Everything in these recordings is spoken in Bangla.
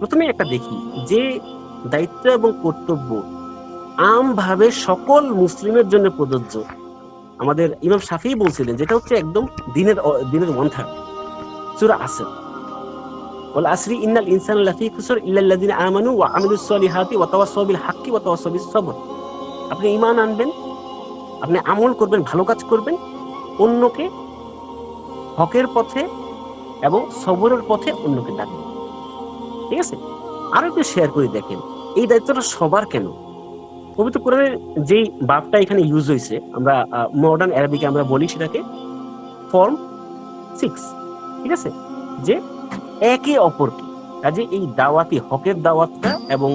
প্রথমে একটা দেখি যে দায়িত্ব এবং কর্তব্য আমভাবে সকল মুসলিমের জন্য প্রযোজ্য। আমাদের ইমাম শাফি বলছিলেন, যেটা হচ্ছে একদম দিনের দিনের ওয়ান থার্ড সুরা আসর। ওয়াল আসরি ইন্নাল ইনসান লাফি খুসর ইল্লাল্লাযিনা আমানু ওয়া আমিলুস সলিহাতি ওয়া তাওয়াসাউ বিল হাক্কি ওয়া তাওয়াসাউ বিস সবর আপনি ঈমান আনবেন, আপনি আমল করবেন, ভালো কাজ করবেন, অন্যকে হকের পথে এবং সবরের পথে অন্যকে ডাকবেন। ঠিক আছে? আরও একটু শেয়ার করে দেখেন, এই দায়িত্বটা সবার কেন? পবিত্র কোরআনের যেই বাপটা এখানে ইউজ হয়েছে, আমরা মডার্ন অ্যারাবিকে আমরা বলি সেটাকে ফর্ম সিক্স ঠিক আছে? যে একে অপরকে, কাজে এই দাওয়াতি, হকের দাওয়াতটা এবং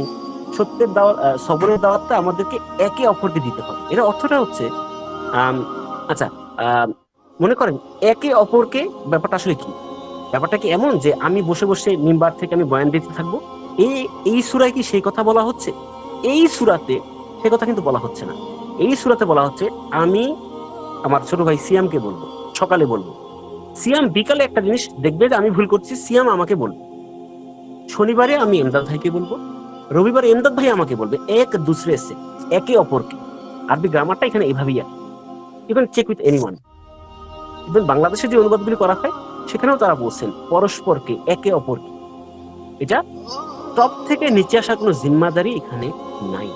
সত্যের দাওয়াত সবরের দাওয়াতটা আমাদেরকে একে অপরকে দিতে হবে। এর অর্থটা হচ্ছে আচ্ছা মনে করেন, একে অপরকে ব্যাপারটা আসলে কি? ব্যাপারটা কি এমন যে আমি বসে বসে মিম্বার থেকে আমি বয়ান দিতে থাকব? এই এই সুরায় কি সেই কথা বলা হচ্ছে? এই সুরাতে সে কথা কিন্তু বলা হচ্ছে না। এই সুরাতে বলা হচ্ছে, আমি আমার ছোট ভাই সিয়ামকে বলব, সকালে বলব। সিয়াম বিকালে একটা জিনিস দেখবে যে আমি ভুল করছি, সিয়াম আমাকে বলব। শনিবারে আমি এমদাদ ভাইকে বলব, রবিবারে এমদাদ ভাই আমাকে বলবে, এক দুসরে সে, একে অপরকে। আরবি গ্রামারটা এখানে এভাবেই আছে। Can check with any one even বাংলাদেশে যে অনুবাদগুলি করা হয় সেখানেও তারা বলছেন, পরস্পরকে একে অপরকে। এটা টপ থেকে নিচে আসা কোনো জিম্মাদারি এখানে নাই।